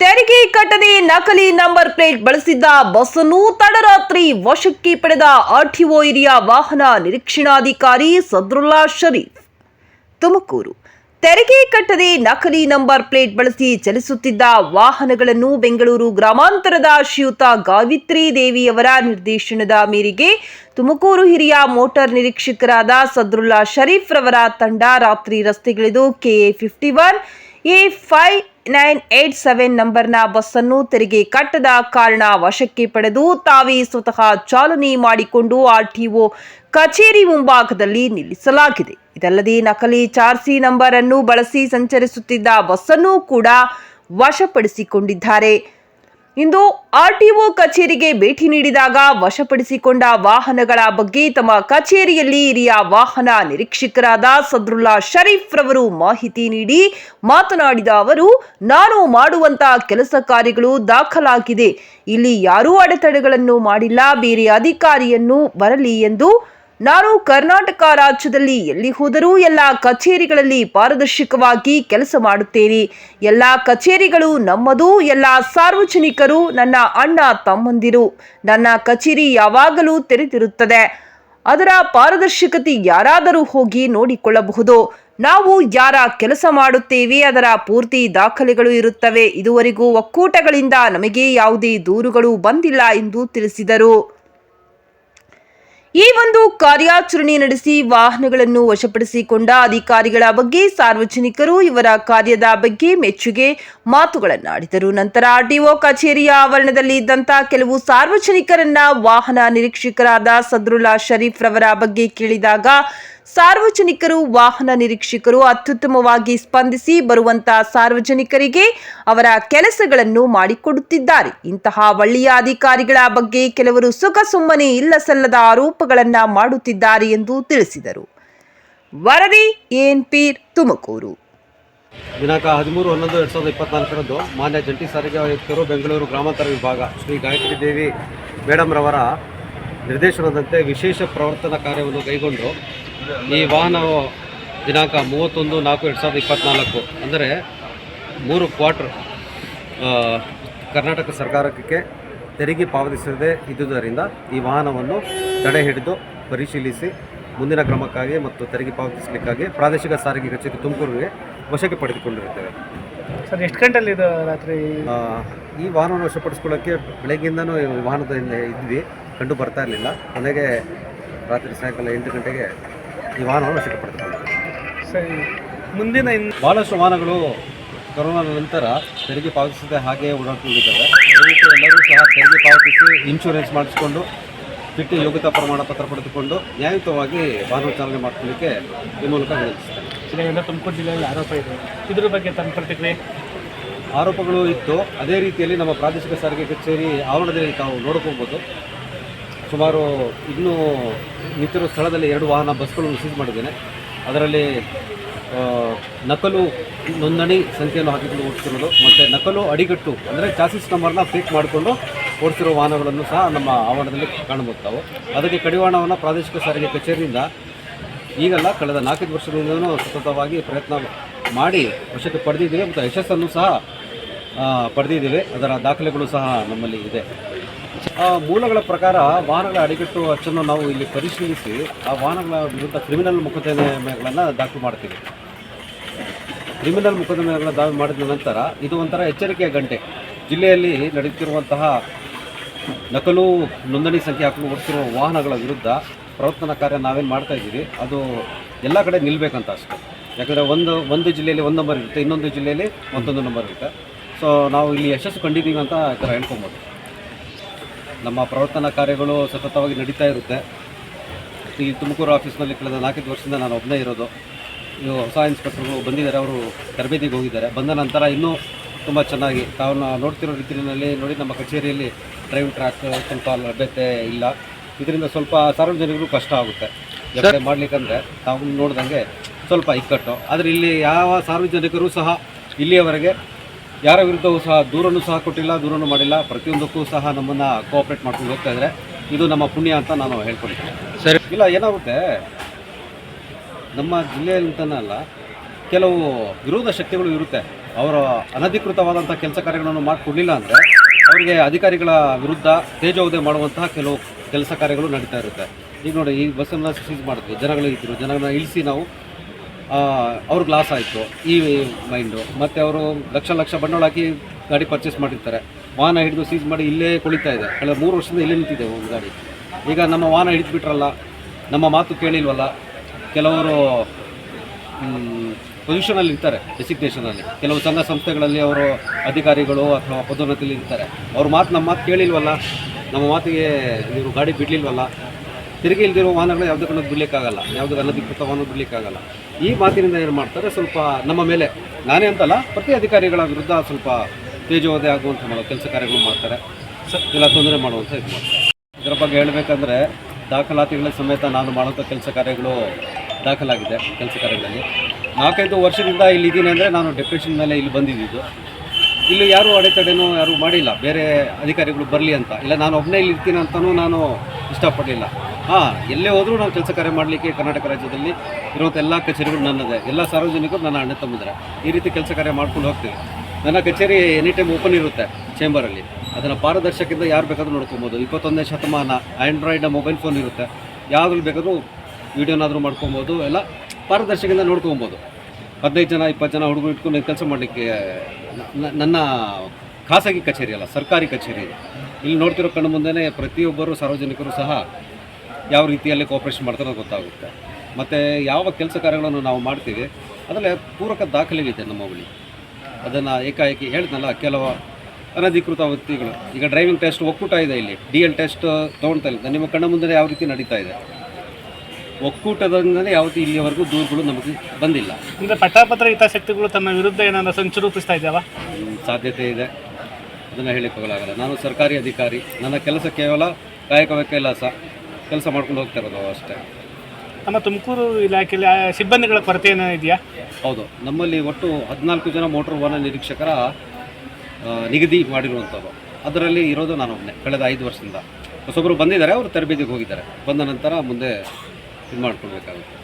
ತೆರಿಗೆ ಕಟ್ಟದೆ ನಕಲಿ number plate ಬಳಸಿದ್ದ ಬಸ್ಸನ್ನು ತಡರಾತ್ರಿ ವಶಕ್ಕೆ ಪಡೆದ ಆರ್ಟಿಒ ಹಿರಿಯ ವಾಹನ ನಿರೀಕ್ಷಣಾಧಿಕಾರಿ ಸದ್ರುಲ್ಲಾ ಶರೀಫ್ ತುಮಕೂರು. ತೆರಿಗೆ ಕಟ್ಟದೆ ನಕಲಿ ನಂಬರ್ ಪ್ಲೇಟ್ ಬಳಸಿ ಚಲಿಸುತ್ತಿದ್ದ ವಾಹನಗಳನ್ನು ಬೆಂಗಳೂರು ಗ್ರಾಮಾಂತರದ ಶ್ರೀಯುತ ಗಾವಿತ್ರಿ ದೇವಿಯವರ ನಿರ್ದೇಶನದ ಮೇರೆಗೆ ತುಮಕೂರು ಹಿರಿಯ ಮೋಟಾರ್ ನಿರೀಕ್ಷಕರಾದ ಸದ್ರುಲ್ಲಾ ಶರೀಫ್ ರವರ ತಂಡ ರಾತ್ರಿ ರಸ್ತೆಗಿಳಿದು KA fifty one, A five nine eight seven ನಂಬರ್ನ ಬಸ್ಸನ್ನು ತೆರಿಗೆ ಕಟ್ಟದ ಕಾರಣ ವಶಕ್ಕೆ ಪಡೆದು ತಾವೇ ಸ್ವತಃ ಚಾಲನೆ ಮಾಡಿಕೊಂಡು ಆರ್ಟಿಒ ಕಚೇರಿ ಮುಂಭಾಗದಲ್ಲಿ ನಿಲ್ಲಿಸಲಾಗಿದೆ. ಇದಲ್ಲದೆ ನಕಲಿ ಚಾರ್ಸಿ ನಂಬರ್ ಅನ್ನು ಬಳಸಿ ಸಂಚರಿಸುತ್ತಿದ್ದ ಬಸ್ಸನ್ನು ಕೂಡ ವಶಪಡಿಸಿಕೊಂಡಿದ್ದಾರೆ. ಇಂದು ಆರ್ಟಿಒ ಕಚೇರಿಗೆ ಭೇಟಿ ನೀಡಿದಾಗ ವಶಪಡಿಸಿಕೊಂಡ ವಾಹನಗಳ ಬಗ್ಗೆ ತಮ್ಮ ಕಚೇರಿಯಲ್ಲಿ ಹಿರಿಯ ವಾಹನ ನಿರೀಕ್ಷಕರಾದ ಸದ್ರುಲ್ಲಾ ಶರೀಫ್ ರವರು ಮಾಹಿತಿ ನೀಡಿ ಮಾತನಾಡಿದ ಅವರು, ನಾನು ಮಾಡುವಂತ ಕೆಲಸ ಕಾರ್ಯಗಳು ದಾಖಲಾಗಿದೆ. ಇಲ್ಲಿ ಯಾರೂ ಅಡೆತಡೆಗಳನ್ನು ಮಾಡಿಲ್ಲ, ಬೇರೆ ಅಧಿಕಾರಿಯನ್ನು ಬರಲಿ ಎಂದು ನಾನು ಕರ್ನಾಟಕ ರಾಜ್ಯದಲ್ಲಿ ಎಲ್ಲಿ ಹೋದರೂ ಎಲ್ಲ ಕಚೇರಿಗಳಲ್ಲಿ ಪಾರದರ್ಶಕವಾಗಿ ಕೆಲಸ ಮಾಡುತ್ತೇನೆ. ಎಲ್ಲ ಕಚೇರಿಗಳು ನಮ್ಮದು, ಎಲ್ಲ ಸಾರ್ವಜನಿಕರು ನನ್ನ ಅಣ್ಣ, ತಮ್ಮಂದಿರು. ನನ್ನ ಕಚೇರಿ ಯಾವಾಗಲೂ ತೆರೆದಿರುತ್ತದೆ. ಅದರ ಪಾರದರ್ಶಕತೆ ಯಾರಾದರೂ ಹೋಗಿ ನೋಡಿಕೊಳ್ಳಬಹುದು. ನಾವು ಯಾರ ಕೆಲಸ ಮಾಡುತ್ತೇವೆ, ಅದರ ಪೂರ್ತಿ ದಾಖಲೆಗಳು ಇರುತ್ತವೆ. ಇದುವರೆಗೂ ಒಕ್ಕೂಟಗಳಿಂದ ನಮಗೆ ಯಾವುದೇ ದೂರುಗಳು ಬಂದಿಲ್ಲ ಎಂದು ತಿಳಿಸಿದರು. ಈ ಒಂದು ಕಾರ್ಯಾಚರಣೆ ನಡೆಸಿ ವಾಹನಗಳನ್ನು ವಶಪಡಿಸಿಕೊಂಡ ಅಧಿಕಾರಿಗಳ ಬಗ್ಗೆ ಸಾರ್ವಜನಿಕರು ಇವರ ಕಾರ್ಯದ ಬಗ್ಗೆ ಮೆಚ್ಚುಗೆ ಮಾತುಗಳನ್ನಾಡಿದರು. ನಂತರ ಆರ್ಟಿಒ ಕಚೇರಿಯ ಆವರಣದಲ್ಲಿ ಇದ್ದಂತ ಕೆಲವು ಸಾರ್ವಜನಿಕರನ್ನ ವಾಹನ ನಿರೀಕ್ಷಕರಾದ ಸದ್ರುಲ್ಲಾ ಶರೀಫ್ ರವರ ಬಗ್ಗೆ ಕೇಳಿದಾಗ ಸಾರ್ವಜನಿಕರು, ವಾಹನ ನಿರೀಕ್ಷಕರು ಅತ್ಯುತ್ತಮವಾಗಿ ಸ್ಪಂದಿಸಿ ಬರುವಂತಹ ಸಾರ್ವಜನಿಕರಿಗೆ ಅವರ ಕೆಲಸಗಳನ್ನು ಮಾಡಿಕೊಡುತ್ತಿದ್ದಾರೆ. ಇಂತಹ ಒಳ್ಳೆಯ ಅಧಿಕಾರಿಗಳ ಬಗ್ಗೆ ಕೆಲವರು ಸುಖ ಸುಮ್ಮನೆ ಇಲ್ಲ ಸಲ್ಲದ ಆರೋಪಗಳನ್ನ ಮಾಡುತ್ತಿದ್ದಾರೆ ಎಂದು ತಿಳಿಸಿದರು. ವರದಿ ಎನ್ಪೀರ್ ತುಮಕೂರು. ದಿನಾಂಕ ಹದಿಮೂರು ಹನ್ನೊಂದು ಎರಡು ಸಾವಿರದ ಇಪ್ಪತ್ನಾಲ್ಕರಂದು ಮಾನ್ಯ ಜಂಟಿ ಸಾರಿಗೆ ಆಯುಕ್ತರು ಬೆಂಗಳೂರು ಗ್ರಾಮಾಂತರ ವಿಭಾಗ ಶ್ರೀ ಗಾಯತ್ರಿ ದೇವಿ ಮೇಡಮ್ರವರ ನಿರ್ದೇಶನದಂತೆ ವಿಶೇಷ ಪ್ರವರ್ತನಾ ಕಾರ್ಯವನ್ನು ಕೈಗೊಂಡು ಈ ವಾಹನವು ದಿನಾಂಕ ಮೂವತ್ತೊಂದು ನಾಲ್ಕು ಎರಡು ಸಾವಿರದ ಇಪ್ಪತ್ನಾಲ್ಕು. ಅಂದರೆ ಮೂರು ಕ್ವಾರ್ಟರ್ ಕರ್ನಾಟಕ ಸರ್ಕಾರಕ್ಕೆ ತೆರಿಗೆ ಪಾವತಿಸದೇ ಇದ್ದುದರಿಂದ ಈ ವಾಹನವನ್ನು ತಡೆ ಹಿಡಿದು ಪರಿಶೀಲಿಸಿ ಮುಂದಿನ ಕ್ರಮಕ್ಕಾಗಿ ಮತ್ತು ತೆರಿಗೆ ಪಾವತಿಸಲಿಕ್ಕಾಗಿ ಪ್ರಾದೇಶಿಕ ಸಾರಿಗೆ ಕಚೇರಿ ತುಮಕೂರಿಗೆ ವಶಕ್ಕೆ ಪಡೆದುಕೊಂಡಿರುತ್ತೇವೆ. ಸರ್ ಎಷ್ಟು ಗಂಟೆಯಲ್ಲಿ ಇದು ರಾತ್ರಿ? ಈ ವಾಹನವನ್ನು ವಶಪಡಿಸ್ಕೊಳ್ಳೋಕ್ಕೆ ಬೆಳಗ್ಗೆಯಿಂದನೂ ಈ ವಾಹನದ ಹಿಂದೆ ಇದ್ವಿ ಕಂಡು ಬರ್ತಾ ಇರಲಿಲ್ಲ. ಕೊನೆಗೆ ರಾತ್ರಿ ಸಾಯಂಕಾಲ ಎಂಟು ಗಂಟೆಗೆ ಈ ವಾಹನವನ್ನು ವಶಕ್ಕೆ ಪಡೆದುಕೊಂಡಿದ್ದೇವೆ ಸರಿ. ಮುಂದಿನ ಇನ್ ಭಾಳಷ್ಟು ವಾಹನಗಳು ಕೊರೋನಾದ ನಂತರ ತೆರಿಗೆ ಪಾವತಿಸದೆ ಹಾಗೆ ಓಡಾಡ್ಕೊಂಡಿದ್ದಾವೆ ದಯವಿಟ್ಟು ಎಲ್ಲರೂ ಸಹ ತೆರಿಗೆ ಪಾವತಿಸಿ ಇನ್ಶೂರೆನ್ಸ್ ಮಾಡಿಸಿಕೊಂಡು ಬಿಟ್ಟು ಯೋಗ್ಯತಾ ಪ್ರಮಾಣ ಪತ್ರ ಪಡೆದುಕೊಂಡು ನ್ಯಾಯಯುತವಾಗಿ ವಾಹನ ಚಾಲನೆ ಮಾಡ್ಕೊಳ್ಳಿಕ್ಕೆ ಈ ಮೂಲಕ ವಿನಂತಿಸ್ತೇನೆ ತುಮಕೂರು ಜಿಲ್ಲೆಯಲ್ಲಿ ಆರೋಪ ಇದೆ. ಇದ್ರ ಬಗ್ಗೆ ತಮ್ಮ ಪ್ರತಿಕ್ರಿಯೆ? ಆರೋಪಗಳು ಇತ್ತು. ಅದೇ ರೀತಿಯಲ್ಲಿ ನಮ್ಮ ಪ್ರಾದೇಶಿಕ ಸಾರಿಗೆ ಕಚೇರಿ ಆವರಣದಲ್ಲಿ ತಾವು ನೋಡ್ಕೋಬೋದು. ಸುಮಾರು ಇನ್ನೂ ನಿಂತಿರೋ ಸ್ಥಳದಲ್ಲಿ ಎರಡು ವಾಹನ ಬಸ್ಗಳನ್ನು ಸೀಸ್ ಮಾಡಿದ್ದೇನೆ. ಅದರಲ್ಲಿ ನಕಲು ನೋಂದಣಿ ಸಂಖ್ಯೆಯನ್ನು ಹಾಕಿಕೊಂಡು ಓಡಿಸ್ತಿರೋದು, ಮತ್ತು ನಕಲು ಅಡಿಗಟ್ಟು, ಅಂದರೆ ಚಾಸಿಸ್ ನಂಬರ್ನ ಫೇಕ್ ಮಾಡಿಕೊಂಡು ಓಡಿಸಿರೋ ವಾಹನಗಳನ್ನು ಸಹ ನಮ್ಮ ಆವರಣದಲ್ಲಿ ಕಾಣಬಹುದು ಅದಕ್ಕೆ ಕಡಿವಾಣವನ್ನು ಪ್ರಾದೇಶಿಕ ಸಾರಿಗೆ ಕಚೇರಿಯಿಂದ ಈಗಲ್ಲ, ಕಳೆದ ನಾಲ್ಕೈದು ವರ್ಷದಿಂದಲೂ ಸತತವಾಗಿ ಪ್ರಯತ್ನ ಮಾಡಿ ವಶಕ್ಕೆ ಪಡೆದಿದ್ದೇವೆ, ಮತ್ತು ಯಶಸ್ಸನ್ನು ಸಹ ಪಡೆದಿದ್ದೇವೆ. ಅದರ ದಾಖಲೆಗಳು ಸಹ ನಮ್ಮಲ್ಲಿ ಇದೆ. ಮೂಲಗಳ ಪ್ರಕಾರ ವಾಹನಗಳ ಅಡಿಗಟ್ಟು ಅಚ್ಚನ್ನು ನಾವು ಇಲ್ಲಿ ಪರಿಶೀಲಿಸಿ ಆ ವಾಹನಗಳ ವಿರುದ್ಧ ಕ್ರಿಮಿನಲ್ ಮೊಕದ್ದಮೆಗಳನ್ನು ದಾಖಲು ಮಾಡ್ತೀವಿ. ಕ್ರಿಮಿನಲ್ ಮೊಕದ್ದಮೆಗಳ ದಾವೆ ಮಾಡಿದ ನಂತರ ಇದು ಒಂಥರ ಎಚ್ಚರಿಕೆಯ ಗಂಟೆ. ಜಿಲ್ಲೆಯಲ್ಲಿ ನಡೆಯುತ್ತಿರುವಂತಹ ನಕಲು ನೋಂದಣಿ ಸಂಖ್ಯೆ ಹಾಕಲು ವಾಹನಗಳ ವಿರುದ್ಧ ಪ್ರವರ್ತನ ಕಾರ್ಯ ನಾವೇನು ಮಾಡ್ತಾ ಇದ್ದೀವಿ, ಅದು ಎಲ್ಲ ಕಡೆ ನಿಲ್ಲಬೇಕಂತ ಅಷ್ಟೇ. ಯಾಕಂದರೆ ಒಂದು ಒಂದು ಜಿಲ್ಲೆಯಲ್ಲಿ ಒಂದು ನಂಬರ್ ಇರುತ್ತೆ, ಇನ್ನೊಂದು ಜಿಲ್ಲೆಯಲ್ಲಿ ಮತ್ತೊಂದು ನಂಬರ್ ಇರುತ್ತೆ. ಸೊ ನಾವು ಇಲ್ಲಿ ಯಶಸ್ಸು ಕಂಡಿದ್ದೀವಿ ಅಂತ ಈ ಥರ ಹೇಳ್ಕೊಬೋದು. ನಮ್ಮ ಪ್ರವರ್ತನಾ ಕಾರ್ಯಗಳು ಸತತವಾಗಿ ನಡೀತಾ ಇರುತ್ತೆ. ಈ ತುಮಕೂರು ಆಫೀಸ್ನಲ್ಲಿ ಕಳೆದ ನಾಲ್ಕೈದು ವರ್ಷದಿಂದ ನಾನು ಒಬ್ಬನೇ ಇರೋದು. ಇವು ಹೊಸ ಇನ್ಸ್ಪೆಕ್ಟರ್ಗಳು ಬಂದಿದ್ದಾರೆ ಅವರು ತರಬೇತಿಗೆ ಹೋಗಿದ್ದಾರೆ. ಬಂದ ನಂತರ ಇನ್ನೂ ತುಂಬ ಚೆನ್ನಾಗಿ ತಾವು ನೋಡ್ತಿರೋ ರೀತಿಯಲ್ಲಿ ನೋಡಿ ನಮ್ಮ ಕಚೇರಿಯಲ್ಲಿ ಡ್ರೈವಿಂಗ್ ಟ್ರ್ಯಾಕ್ ಸ್ವಲ್ಪ ಲಭ್ಯತೆ ಇಲ್ಲ. ಇದರಿಂದ ಸ್ವಲ್ಪ ಸಾರ್ವಜನಿಕರು ಕಷ್ಟ ಆಗುತ್ತೆ. ವ್ಯವಸ್ಥೆ ಮಾಡಲಿಕ್ಕಂದ್ರೆ ತಾವು ನೋಡ್ದಂಗೆ ಸ್ವಲ್ಪ ಇಕ್ಕಟ್ಟು. ಆದರೆ ಇಲ್ಲಿ ಯಾವ ಸಾರ್ವಜನಿಕರು ಸಹ ಇಲ್ಲಿಯವರೆಗೆ ಯಾರ ವಿರುದ್ಧವೂ ಸಹ ದೂರನ್ನು ಸಹ ಕೊಟ್ಟಿಲ್ಲ ದೂರನ್ನು ಮಾಡಿಲ್ಲ. ಪ್ರತಿಯೊಂದಕ್ಕೂ ಸಹ ನಮ್ಮನ್ನು ಕೋಆಪ್ರೇಟ್ ಮಾಡ್ಕೊಂಡು ಹೋಗ್ತಾ ಇದ್ದಾರೆ. ಇದು ನಮ್ಮ ಪುಣ್ಯ ಅಂತ ನಾನು ಹೇಳ್ಕೊಳ್ತೀನಿ ಸರಿ. ಇಲ್ಲ ಏನಾಗುತ್ತೆ? ನಮ್ಮ ಜಿಲ್ಲೆಯಲ್ಲಿ ಅಂತನಲ್ಲ ಕೆಲವು ವಿರೋಧ ಶಕ್ತಿಗಳು ಇರುತ್ತೆ. ಅವರ ಅನಧಿಕೃತವಾದಂಥ ಕೆಲಸ ಕಾರ್ಯಗಳನ್ನು ಮಾಡಿಕೊಡಲಿಲ್ಲ ಅಂದರೆ ಅವರಿಗೆ ಅಧಿಕಾರಿಗಳ ವಿರುದ್ಧ ತೇಜೋವಧೆ ಮಾಡುವಂತಹ ಕೆಲವು ಕೆಲಸ ಕಾರ್ಯಗಳು ನಡೀತಾ ಇರುತ್ತೆ. ಈಗ ನೋಡಿ ಈ ಬಸ್ಸನ್ನು ಸೀಸ್ ಮಾಡಿದ್ವಿ ಜನಗಳು ಇದ್ದರು ಜನಗಳನ್ನ ಇಳಿಸಿ ನಾವು ಅವ್ರಿಗೆ ಲಾಸ್ ಆಯಿತು, ಈ ಮೈಂಡು ಮತ್ತು ಅವರು ಲಕ್ಷ ಲಕ್ಷ ಬಂಡವಾಳ ಹಾಕಿ ಗಾಡಿ ಪರ್ಚೇಸ್ ಮಾಡಿರ್ತಾರೆ. ವಾಹನ ಹಿಡಿದು ಸೀಸ್ ಮಾಡಿ ಇಲ್ಲೇ ಕುಳಿತಾ ಇದೆ. ಕಳೆದ ಮೂರು ವರ್ಷದಿಂದ ಇಲ್ಲೇ ನಿಂತಿದೆ ಒಂದು ಗಾಡಿ. ಈಗ ನಮ್ಮ ವಾಹನ ಹಿಡಿದ್ಬಿಟ್ರಲ್ಲ, ನಮ್ಮ ಮಾತು ಕೇಳಿಲ್ವಲ್ಲ, ಕೆಲವರು ಪೊಸಿಷನಲ್ಲಿ ಇರ್ತಾರೆ ಡೆಸಿಗ್ನೇಷನಲ್ಲಿ ಕೆಲವು ಸಂಘ ಸಂಸ್ಥೆಗಳಲ್ಲಿ ಅವರು ಅಧಿಕಾರಿಗಳು ಅಥವಾ ಪದೋನ್ನತಿಯಲ್ಲಿ ಇರ್ತಾರೆ. ಅವ್ರ ಮಾತು ನಮ್ಮ ಮಾತು ಕೇಳಿಲ್ವಲ್ಲ, ನಮ್ಮ ಮಾತಿಗೆ ನೀವು ಗಾಡಿ ಬಿಡಲಿಲ್ವಲ್ಲ ತಿರುಗಿ ಇಲ್ದಿರೋ ವಾಹನಗಳು ಯಾವುದೇ ಕಣ್ಣು ಬಿಡ್ಲಿಕ್ಕಾಗಲ್ಲ. ಯಾವುದೇ ಅನಧಿಕೃತ ವಾಹನ ಬಿಡ್ಲಿಕ್ಕಾಗಲ್ಲ. ಈ ಮಾತಿನಿಂದ ಏನು ಮಾಡ್ತಾರೆ ಸ್ವಲ್ಪ ನಮ್ಮ ಮೇಲೆ, ನಾನೇ ಅಂತಲ್ಲ, ಪ್ರತಿ ಅಧಿಕಾರಿಗಳ ವಿರುದ್ಧ ಸ್ವಲ್ಪ ತೇಜೋವಧೆ ಆಗುವಂಥ ಮಾಡೋ ಕೆಲಸ ಕಾರ್ಯಗಳು ಮಾಡ್ತಾರೆ. ಇಲ್ಲ ತೊಂದರೆ ಮಾಡುವಂಥ ಇದು ಮಾಡ್ತಾರೆ. ಇದರ ಬಗ್ಗೆ ಹೇಳಬೇಕಂದ್ರೆ, ದಾಖಲಾತಿಗಳ ಸಮೇತ ನಾನು ಮಾಡುವಂಥ ಕೆಲಸ ಕಾರ್ಯಗಳು ದಾಖಲಾಗಿದೆ, ಕೆಲಸ ಕಾರ್ಯಗಳಲ್ಲಿ. ನಾಲ್ಕೈದು ವರ್ಷದಿಂದ ಇಲ್ಲಿ ಇದ್ದೀನಿ ಅಂದರೆ ನಾನು ಡೆಪ್ಯೂಟೇಷನ್ ಮೇಲೆ ಇಲ್ಲಿ ಬಂದಿದ್ದು. ಇಲ್ಲಿ ಯಾರೂ ಅಡೆತಡೆನೂ ಯಾರೂ ಮಾಡಿಲ್ಲ. ಬೇರೆ ಅಧಿಕಾರಿಗಳು ಬರಲಿ ಅಂತ. ಇಲ್ಲ, ನಾನು ಒಬ್ಬನೇ ಇಲ್ಲಿ ಇರ್ತೀನಿ ಅಂತಲೂ ನಾನು ಇಷ್ಟಪಡಲಿಲ್ಲ. ಹಾಂ, ಎಲ್ಲೇ ಹೋದರೂ ನಾವು ಕೆಲಸ ಕಾರ್ಯ ಮಾಡಲಿಕ್ಕೆ ಕರ್ನಾಟಕ ರಾಜ್ಯದಲ್ಲಿ ಇರುವಂಥ ಎಲ್ಲ ಕಚೇರಿಗಳು ನನ್ನದೇ. ಎಲ್ಲ ಸಾರ್ವಜನಿಕರು ನನ್ನ ಅಣ್ಣ ತಮ್ಮಿದ್ರೆ. ಈ ರೀತಿ ಕೆಲಸ ಕಾರ್ಯ ಮಾಡ್ಕೊಂಡು ಹೋಗ್ತೀವಿ. ನನ್ನ ಕಚೇರಿ ಎನಿ ಟೈಮ್ ಓಪನ್ ಇರುತ್ತೆ ಚೇಂಬರಲ್ಲಿ ಅದನ್ನು ಪಾರದರ್ಶಕದಿಂದ ಯಾರು ಬೇಕಾದ್ರೂ ನೋಡ್ಕೊಬೋದು. ಇಪ್ಪತ್ತೊಂದನೇ ಶತಮಾನ ಆ್ಯಂಡ್ರಾಯ್ಡ್ ಮೊಬೈಲ್ ಫೋನ್ ಇರುತ್ತೆ. ಯಾವ್ದ್ರಲ್ಲಿ ಬೇಕಾದರೂ ವೀಡಿಯೋನಾದರೂ ಮಾಡ್ಕೊಬೋದು. ಎಲ್ಲ ಪಾರದರ್ಶಕದಿಂದ ನೋಡ್ಕೊಬೋದು. ಹದಿನೈದು ಜನ, ಇಪ್ಪತ್ತು ಜನ ಹುಡುಗರು ಇಟ್ಕೊಂಡು ಕೆಲಸ ಮಾಡಲಿಕ್ಕೆ ನನ್ನ ಖಾಸಗಿ ಕಚೇರಿ ಅಲ್ಲ, ಸರ್ಕಾರಿ ಕಚೇರಿ ಇಲ್ಲಿ ನೋಡ್ತಿರೋ ಕಣ್ಣು ಮುಂದೆನೇ ಪ್ರತಿಯೊಬ್ಬರು ಸಾರ್ವಜನಿಕರು ಸಹ ಯಾವ ರೀತಿಯಲ್ಲಿ ಕೋಆಪ್ರೇಷನ್ ಮಾಡ್ತಾರೋ ಗೊತ್ತಾಗುತ್ತೆ. ಮತ್ತು ಯಾವ ಕೆಲಸ ಕಾರ್ಯಗಳನ್ನು ನಾವು ಮಾಡ್ತೀವಿ ಅದರಲ್ಲಿ ಪೂರಕ ದಾಖಲೆಗಳಿದೆ ನಮ್ಮ ಬಳಿ. ಅದನ್ನು ಏಕಾಏಕಿ ಹೇಳಿದ್ನಲ್ಲ ಕೆಲವು ಅನಧಿಕೃತ ವ್ಯಕ್ತಿಗಳು. ಈಗ ಡ್ರೈವಿಂಗ್ ಟೆಸ್ಟ್ ಒಕ್ಕೂಟ ಇದೆ ಇಲ್ಲಿ. ಡಿ ಎಲ್ ಟೆಸ್ಟ್ ತೊಗೊಳ್ತಾ ಇಲ್ಲ. ನಿಮ್ಮ ಕಣ್ಣ ಮುಂದೆ ಯಾವ ರೀತಿ ನಡೀತಾ ಇದೆ? ಒಕ್ಕೂಟದಿಂದಲೇ ಯಾವತ್ತೂ ಇಲ್ಲಿಯವರೆಗೂ ದೂರುಗಳು ನಮಗೆ ಬಂದಿಲ್ಲ. ಅಂದರೆ ಪಟ್ಟಾಪತ್ರ ಹಿತಾಸಕ್ತಿಗಳು ತನ್ನ ವಿರುದ್ಧ ಏನಾದರೂ ಸಂಚು ರೂಪಿಸ್ತಾ ಇದ್ದಾವ? ಸಾಧ್ಯತೆ ಇದೆ. ಅದನ್ನು ಹೇಳಿಕೊಳ್ಳಲಾಗಲ್ಲ ನಾನು ಸರ್ಕಾರಿ ಅಧಿಕಾರಿ. ನನ್ನ ಕೆಲಸ ಕೇವಲ ಕಾಯಕ ಕೆಲಸ ಕೆಲಸ ಮಾಡ್ಕೊಂಡು ಹೋಗ್ತಾ ಇರೋದು ಅಷ್ಟೇ. ನಮ್ಮ ತುಮಕೂರು ಇಲಾಖೆಯಲ್ಲಿ ಆ ಸಿಬ್ಬಂದಿಗಳ ಕೊರತೆ ಏನೋ ಇದೆಯಾ? ಹೌದು. ನಮ್ಮಲ್ಲಿ ಒಟ್ಟು ಹದಿನಾಲ್ಕು ಜನ ಮೋಟಾರ್ ವಾಹನ ನಿರೀಕ್ಷಕರ ಆ, ನಿಗದಿ ಮಾಡಿರುವಂಥದ್ದು. ಅದರಲ್ಲಿ ಇರೋದು ನಾನು ಒಬ್ಬನೇ ಕಳೆದ ಐದು ವರ್ಷದಿಂದ. ಹೊಸೊಬ್ಬರು ಬಂದಿದ್ದಾರೆ ಅವರು ತರಬೇತಿಗೆ ಹೋಗಿದ್ದಾರೆ. ಬಂದ ನಂತರ ಮುಂದೆ ಇದು ಮಾಡ್ಕೊಳ್ಬೇಕಾಗುತ್ತೆ.